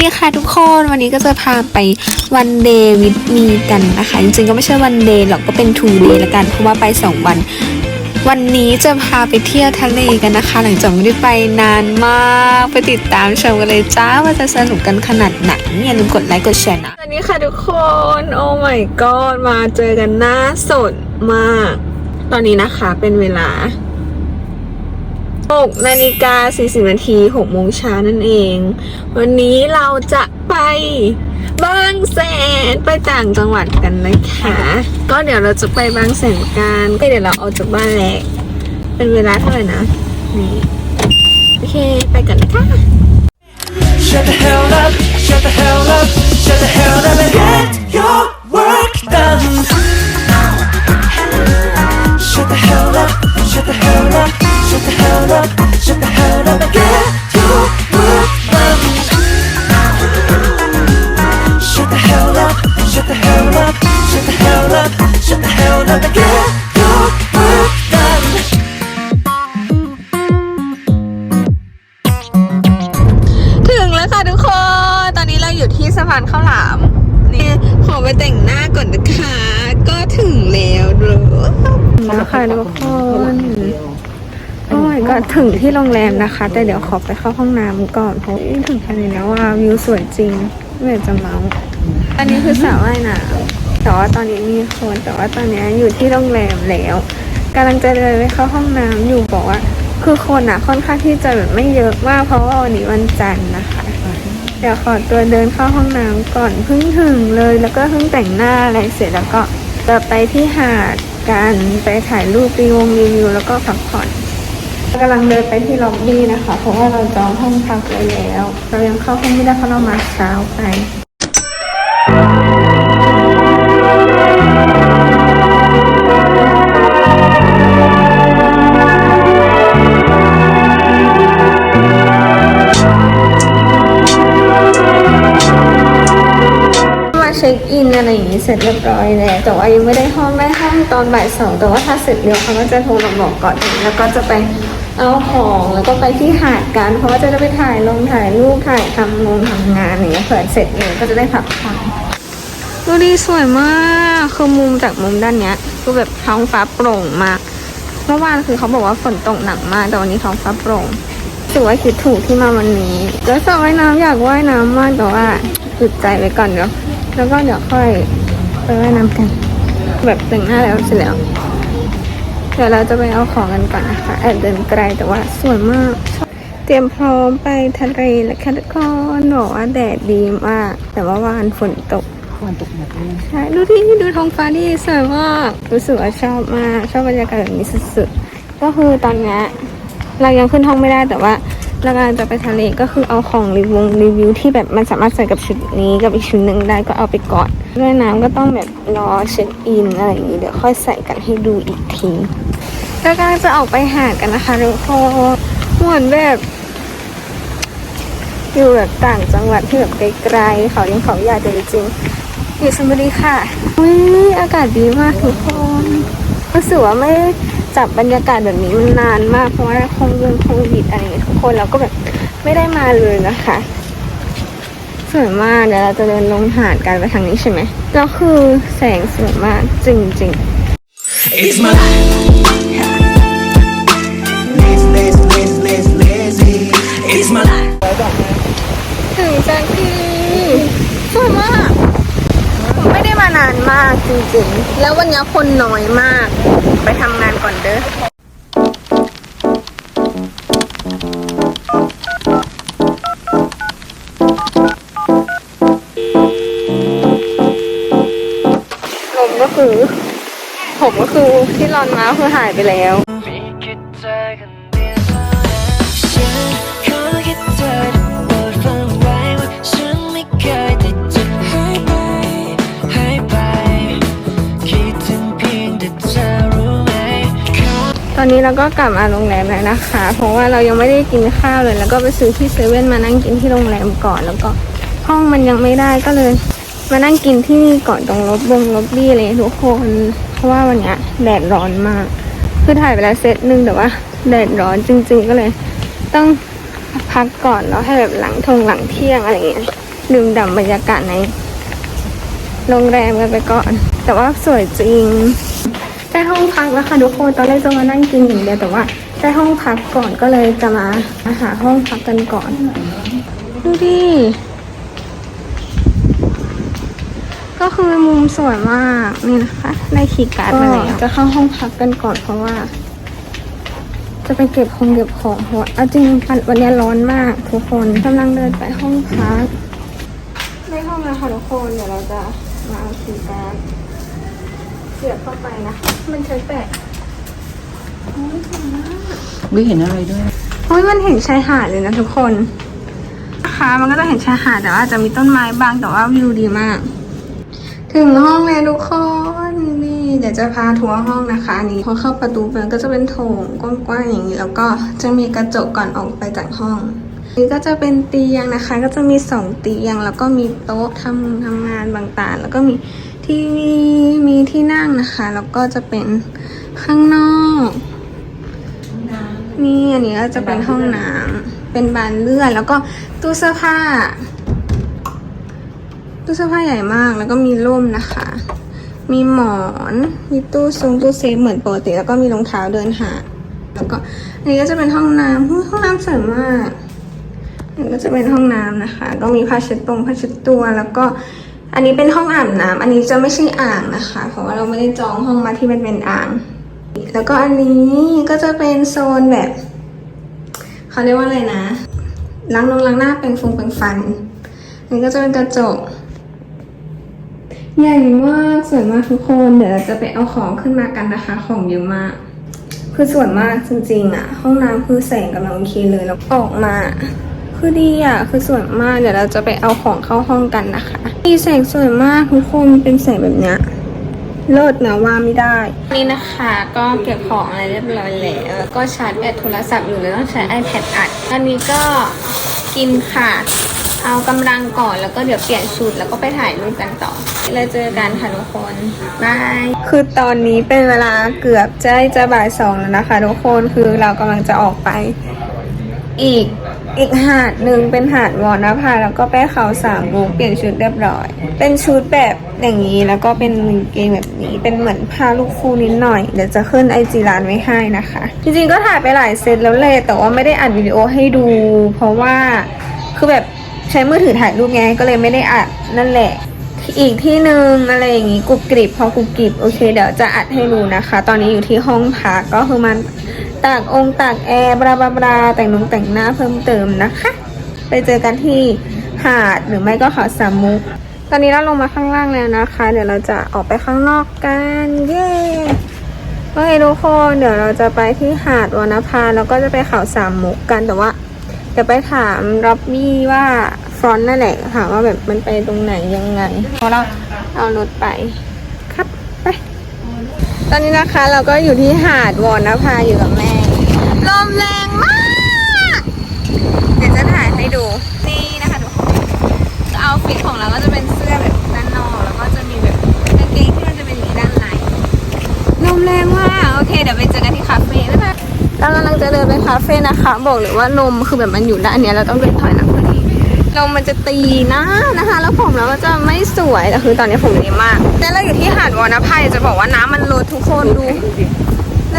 ดีค่ะทุกคนวันนี้ก็จะพาไปวันเดย์วิดมีกันนะคะ จริงๆก็ไม่ใช่วันเดย์หรอกก็เป็นทูเดย์ละกัน เพราะว่าไป 2 วัน วันนี้จะพาไปเที่ยวทะเลกันนะคะ หลังจากไม่ได้ไปนานมากไปติดตามชมกันเลยจ้าว่าจะสนุกกันขนาดไหนอย่าลืมกดไลค์กดแชร์นะวัสดีค่ะทุกคนโอ้ my god มาเจอกันหน้าสดมาก ตอนนี้นะคะเป็นเวลา 6นาฬิกา 40 นาที6โมงเช้านั่นเอง วันนี้เราจะไปบางแสนไปต่างจังหวัดกันนะคะ ก็เดี๋ยวเราจะไปบางแสนกันก็เดี๋ยวเราออกจากบ้านแล้วเป็นเวลาเท่าไหร่นะนี่โอเคไปกันเลยค่ะ Shut the hell up, shut the hell up, shut the hell up านข้าวหลาม นี่ขอไปแต่งหน้าก่อนนะคะ ก็ถึงแล้วเด้อแล้วค่ะทุกคนโอ้ยก็ถึงที่โรงแรมนะคะ แต่เดี๋ยวขอไปเข้าห้องน้ำก่อนเพราะถึงแค่นี้แล้วว่าวิวสวยจริงไม่อยากจะเมาอันนี้คือสระว่ายน้ำแต่ว่าตอนนี้มีคนแต่ว่าตอนนี้อยู่ที่โรงแรมแล้วกำลังจะเดินไปเข้าห้องน้ำอยู่บอกว่า คือคนอะค่อนข้างที่จะแบบไม่เยอะมากเพราะว่าวันนี้วันจันทร์นะคะ เดี๋ยวขอตัวเดินเข้าห้องน้ำก่อนเพิ่งถึงเลยแล้วก็เพิ่งแต่งหน้าอะไรเสร็จแล้วก็จะไปที่หาดกันไปถ่ายรูปรีวงรีวิวแล้วก็พักผ่อนกำลังเดินไปที่ล็อบบี้นะคะ เพราะว่าเราจองห้องพักไว้แล้ว เรายังเข้าห้องไม่ได้เพราะเรามาเช้าไป นี้เสร็จเรียบร้อยแล้วแต่ว่ายังไม่ได้ห้องได้ห้องตอนบ่ายสองแต่ว่าถ้าเสร็จเร็วเขาก็จะโทรมาบอกก่อนแล้วก็จะไปเอาของแล้วก็ไปที่หาดกันเพราะว่าจะได้ไปถ่ายลงถ่ายรูปถ่ายทำงงทำงานอย่างเงี้ยเผื่อเสร็จเร็วก็จะได้พักผ่อนดูดีสวยมากคือมุมจากมุมด้านเนี้ยคือแบบท้องฟ้าโปร่งมากเมื่อวานคือเขาบอกว่าฝนตกหนักมากแต่วันนี้ท้องฟ้าโปร่งถือว่าคิดถูกที่มาวันนี้แล้วสระว่ายน้ำอยากว่ายน้ำมากแต่ว่าหยุดใจไว้ก่อนเดี๋ยวแล้วก็เดี๋ยวค่อย ไปว่ายน้ำกัน แบบแต่งหน้าแล้วเสร็จแล้ว เดี๋ยวเราจะไปเอาของกันก่อนนะคะแอบเดินไกลแต่ว่าสวยมาก เตรียมพร้อมไปทะเลแล้วค่ะทุกคนบอกว่าแดดดีมาก แต่ว่าวานฝนตกวันตกหนักเลยใช่ดูที่ดูท้องฟ้าดิสวยมากรู้สึกว่าชอบมาก ชอบบรรยากาศแบบนี้สุดๆก็คือตอนเนี้ยเรายังขึ้นห้องไม่ได้แต่ว่า เรากำลังจะไปทะเลก็คือเอาของรีวิวรีวิวที่แบบมันสามารถใส่กับชุดนี้กับอีกชุดหนึ่งได้ก็เอาไปก่อนด้วยน้ำก็ต้องแบบรอเช็คอินอะไรอย่างนี้เดี๋ยวค่อยใส่กันให้ดูอีกทีแล้วกำลังจะออกไปหาดกันนะคะทุกคนเหมือนแบบอยู่แบบต่างจังหวัดที่แบบไกลๆเขายังเขาใหญ่แต่จริงๆอยู่ชลบุรีค่ะอุ้ยอากาศดีมากทุกคนรู้สึกว่าไม่ได้ จับบรรยากาศแบบนี้มันนานมากเพราะว่าโควิดโควิดอะไรอย่างเงี้ยทุกคนเราก็แบบไม่ได้มาเลยนะคะสวยมากเดี๋ยวเราจะเดินลงหาดกันไปทางนี้ใช่ไหมแล้วคือแสงสวยมากจริง It's my life. Lazy, lazy, lazy, lazy, lazy. It's my life. ๆถึงจากที่สวยมากไม่ได้มานานมากจริงๆ แล้ววันนี้คนน้อยมาก ไปทำงานก่อนเด้อลมก็คือผมก็คือที่รอนมาคือหายไปแล้ว อตอนนี้เราก็กลับมาโรงแรมแล้วนะคะ เพราะว่าเรายังไม่ได้กินข้าวเลย แล้วก็ไปซื้อที่เซเว่นมานั่งกินที่โรงแรมก่อน แล้วก็ห้องมันยังไม่ได้ก็เลย มานั่งกินที่นี่ก่อนตรงรถบงรถบี้เลยทุกคน เพราะว่าวันนี้แดดร้อนมาก คือถ่ายไปแล้วเซตหนึ่งแต่ว่าแดดร้อนจริง ๆ ก็เลย ต้องพักก่อนแล้วให้แบบหลังทงหลังเที่ยงอะไรอย่างเงี้ยดื่มด่ำบรรยากาศในโรงแรมกันไปก่อน แต่ว่าสวยจริง ได้ห้องพักแล้วค่ะทุกคน ตอนแรกจะมานั่งกินอย่างเดียวแต่ว่าได้ห้องพักก่อนก็เลยจะมาหาห้องพักกันก่อน ดูดิก็คือมุมสวยมากนี่นะคะได้คีย์การ์ดมาแล้วจะเข้าห้องพักกันก่อนเพราะว่า จะไปเก็บของเก็บของเพราะว่าเอาจริงๆวันนี้ร้อนมากทุกคนกำลังเดินไปห้องพักในห้องนะคะทุกคนเดี๋ยวเราจะมาเอาคีย์การ์ด เสียบเข้าไปนะคะมันใช้แปะโอ้ยสวยมากไม่เห็นอะไรด้วย โอ้ยมันเห็นชายหาดเลยนะทุกคนนะคะมันก็จะเห็นชายหาดแต่ว่าจะมีต้นไม้บางแต่ว่าวิวดีมาก ถึงห้องแล้วทุกคนนี่เดี๋ยวจะพาทัวร์ห้องนะคะอันนี้พอเข้าประตูไปก็จะเป็นโถงกว้างๆอย่างนี้ แล้วก็จะมีกระจกก่อนออกไปจากห้องนี่ก็จะเป็นเตียงนะคะ ก็จะมีสองเตียง แล้วก็มีโต๊ะทำทำงานต่างๆแล้วก็มี ทีวีมีที่นั่งนะคะ แล้วก็จะเป็นข้างนอก นี่อันนี้ก็จะเป็นห้องน้ำเป็นบานเลื่อน แล้วก็ตู้เสื้อผ้า ตู้เสื้อผ้าใหญ่มากแล้วก็มีร่มนะคะ มีหมอน มีตู้ซุงตู้เซฟเหมือนปกติแล้วก็มีรองเท้าเดินหา แล้วก็อันนี้ก็จะเป็นห้องน้ำห้องน้ำสวยมากอันนี้ก็จะเป็นห้องน้ำนะคะ ก็มีผ้าเช็ดตรงผ้าเช็ดตัวแล้วก็ อันนี้เป็นห้องอาบน้ำอันนี้จะไม่ใช่อ่างนะคะ เพราะว่าเราไม่ได้จองห้องมาที่มันเป็นอ่าง แล้วก็อันนี้ก็จะเป็นโซนแบบ เขาเรียกว่าอะไรนะ ล้างนงล้างหน้าเป็นฟงเป็นฟัน อันนี้ก็จะเป็นกระจก ใหญ่มากสวยมากทุกคน เดี๋ยวเราจะไปเอาของขึ้นมากันนะคะ ของเยอะมาก คือสวยมากจริงๆอะ ห้องน้ำคือแสงกำลังโอเคเลยแล้วออกมา คือดีอะ คือสวยมาก เดี๋ยวเราจะไปเอาของเข้าห้องกันนะคะดีแสงสวยมากทุกคนเป็นแสงแบบเนี้ยเลิศนะว่าไม่ได้ นี่นะคะก็เก็บของอะไรเรียบร้อยแล้วก็ชาร์จแบตโทรศัพท์อยู่เลยต้องใช้ iPad อัดอันนี้ก็กินขาดเอากำลังก่อนแล้วก็เดี๋ยวเปลี่ยนชุดแล้วก็ไปถ่ายรูปกันต่อแล้วเจอกันค่ะทุกคนบายคือตอนนี้เป็นเวลาเกือบจะจะบ่ายสองแล้วนะคะทุกคนคือเรากำลังจะออกไป อีก อีกหาดหนึ่งเป็นหาดวอนภาแล้วก็ไปเขาสามมุกเปลี่ยนชุดเรียบร้อย เป็นชุดแบบอย่างนี้แล้วก็เป็นกางเกงแบบนี้ เป็นเหมือนผ้าลูกคู่นิดหน่อย เดี๋ยวจะขึ้นไอจีร้านไว้ให้นะคะ จริงๆก็ถ่ายไปหลายเซตแล้วเลยแต่ว่าไม่ได้อัดวิดีโอให้ดู เพราะว่าคือแบบใช้มือถือถ่ายรูปไงก็เลยไม่ได้อัดนั่นแหละอีกที่หนึ่งอะไรอย่างงี้กรุบกริบพอกรุบกริบโอเค เดี๋ยวจะอัดให้ดูนะคะ ตอนนี้อยู่ที่ห้องพักก็คือมัน ตากองตากแอร์บราบราบราแต่งนงแต่งหน้าเพิ่มเติมนะคะ ไปเจอกันที่หาดหรือไม่ก็เขาสามมุก ตอนนี้เราลงมาข้างล่างแล้วนะคะ เดี๋ยวเราจะออกไปข้างนอกกันเย้โอเคทุกคนเดี๋ยวเราจะไปที่หาดวรรณภาแล้วก็จะไปเขาสามมุกกันแต่ว่าเดี๋ยวไปถามรับมี่ว่าฟรอนต์นั่นแหละถามว่าแบบมันไปตรงไหนยังไงเพราะเราเอารถไปครับไป ตอนนี้นะคะเราก็อยู่ที่หาดวอนนภาอยู่กับแม่ ลมแรงมาก เดี๋ยวจะถ่ายให้ดู นี่นะคะทุกคนเอาฟิตของเราก็จะเป็นเสื้อแบบด้านนอกแล้วก็จะมีแบบกางเกงที่มันจะเป็นอย่างนี้ด้านในลมแรงมากโอเคเดี๋ยวไปเจอกันที่คาเฟ่บ๊ายบายเรากำลังจะเดินไปคาเฟ่นะคะบอกเลยว่าลมคือแบบมันอยู่ด้านเนี้ยเราต้องเดินถอยหลังพอดีลมมันจะตีหนะนะคะ แล้วผมเราก็จะไม่สวยแต่คือตอนนี้ผมดีมากแล้วเราอยู่ที่หาดวอนภาอยจะบอกว่าน้ำมันลดทุกคนดู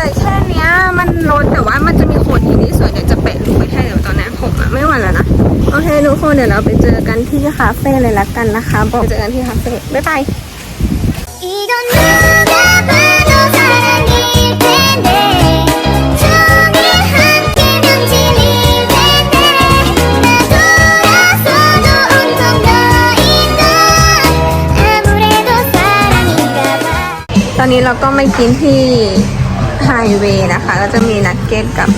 เลยแค่เนี้ย มันลดแต่ว่ามันจะมีโขนหินที่สวยเดี๋ยวจะแปะรูปไว้ให้เดี๋ยวตอนนี้ผมอะไม่ไหวแล้วนะ โอเคทุกคนเดี๋ยวเราไปเจอกันที่คาเฟ่เลยละกันนะคะบอกเจอกันที่คาเฟ่บ๊ายบาย ตอนนี้เราก็ไม่กินที่ เวย์นะคะ ก็จะมีนักเก็ตกับ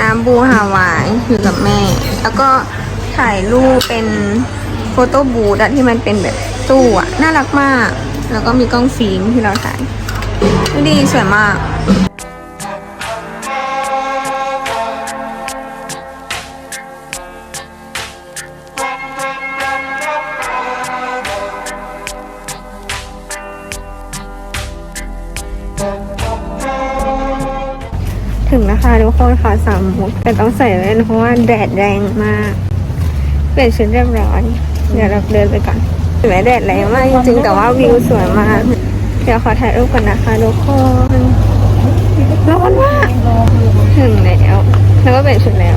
น้ำบูฮาวายอยู่กับแม่ แล้วก็ถ่ายรูปเป็นโฟโต้บูธอะที่มันเป็นแบบตู้อะน่ารักมาก แล้วก็มีกล้องฟิล์มที่เราถ่ายดูดีสวยมาก ทุกคนค่ะสามมุกแต่ต้องใส่แว่นเพราะว่าแดดแรงมากเปลี่ยนชุดเรียบร้อยเดี๋ยวเราเดินไปก่อนเห็นไหมแดดแรงมากจริงๆแต่ว่าวิวสวยมาก เดี๋ยวขอถ่ายรูปก่อนนะคะทุกคนร้อนมากถึงแล้วแล้วก็เปลี่ยนชุดแล้ว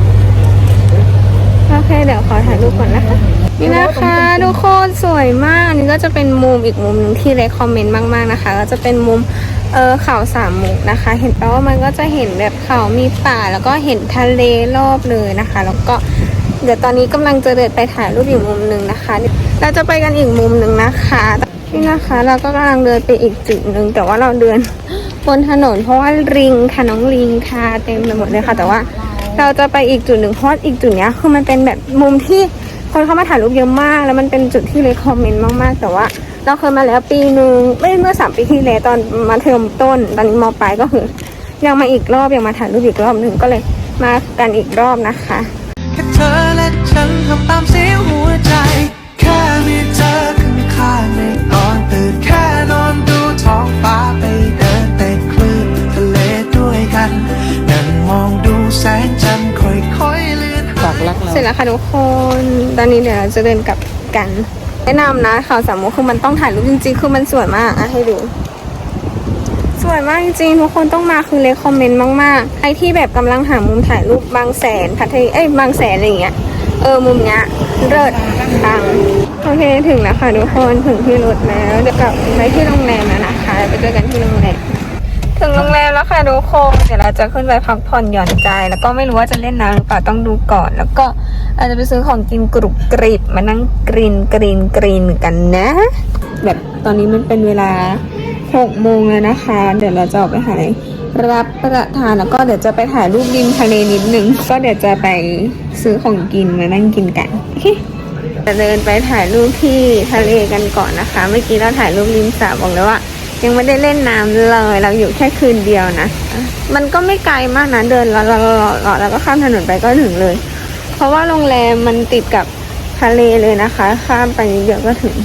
โอเคเดี๋ยวขอถ่ายรูปก่อนนะคะ นี่นะคะทุกคนสวยมากอันนี่ก็จะเป็นมุมอีกมุมหนึงที่เลคคอมเมนต์มากๆนะคะ ก็จะเป็นมุมเออเขาสามมุกนะคะ เห็นแปลว่ามันก็จะเห็นแบบเขามีป่าแล้วก็เห็นทะเลรอบเลยนะคะ แล้วก็เดี๋ยวตอนนี้กำลังจะเดินไปถ่ายรูปอีกมุมหนึ่งนะคะ เราจะไปกันอีกมุมหนึ่งนะคะนี่นะคะเราก็กำลังเดินไปอีกจุดหนึ่งแต่ว่าเราเดินบนถนน เพราะว่าลิงค่ะน้องลิงค่ะเต็มไปหมดเลยค่ะ แต่ว่าเราจะไปอีกจุดหนึ่งเพราะอีกจุดเนี้ยคือมันเป็นแบบมุมที่ คนเข้ามาถ่ายรูปเยอะมาก แล้วมันเป็นจุดที่เลยคอมเมนต์มากๆ แต่ว่า เราเคยมาแล้วปีหนึ่งไม่เมื่อสามปีที่แล้วตอนมาเทอมต้น ตอนนี้มปลายก็คือ ยังมาอีกรอบยังมาถ่ายรูปอีกรอบหนึ่งก็เลยมากันอีกรอบนะคะแค่เธอและฉันทำตามเสียหัวใจ แค่มีเธอข้างๆใน ค่ะทุกคนตอนนี้เดี๋ยวเราจะเดินกลับกัน แนะนำนะเขาสามมุกคือมันต้องถ่ายรูปจริงๆ คือมันสวยมากอะให้ดู สวยมากจริงๆ ทุกคนต้องมาคือเลยคอมเมนต์มากๆใครที่แบบกำลังหามุมถ่ายรูปบางแสนพัทยาเอ้ยบางแสนอะไรอย่างเงี้ยเออมุมเนี้ยเลิศตังโอเคถึงแล้วค่ะทุกคนถึงที่รถแล้วเดี๋ยวกลับไปที่โรงแรมแล้วนะคะ ไปเจอกันที่โรงแรม ถึงโรงแรมแล้วค่ะทุกคนเดี๋ยวเราจะขึ้นไปพักผ่อนหย่อนใจ แล้วก็ไม่รู้ว่าจะเล่นน้ำหรือเปล่าต้องดูก่อน แล้วก็อาจจะไปซื้อของกินกรุบกริบมานั่งกรีนกรีนกรีนกันนะ แบบตอนนี้มันเป็นเวลาหกโมงแล้วนะคะ เดี๋ยวเราจะออกไปหารับประทานแล้วก็เดี๋ยวจะไปถ่ายรูปริมทะเลนิดนึง ก็เดี๋ยวจะไปซื้อของกินมานั่งกินกันโอเคจะเดินไปถ่ายรูปที่ทะเลกันก่อนนะคะ เมื่อกี้เราถ่ายรูปริมสระบอกเลยว่า ยังไม่ได้เล่นน้ำเลย เราอยู่แค่คืนเดียวนะ มันก็ไม่ไกลมากนะ เดินแล้วแล้วก็ข้ามถนนไปก็ถึงเลย เพราะว่าโรงแรมมันติดกับทะเลเลยนะคะ ข้ามไปนิดเดียวก็ถึง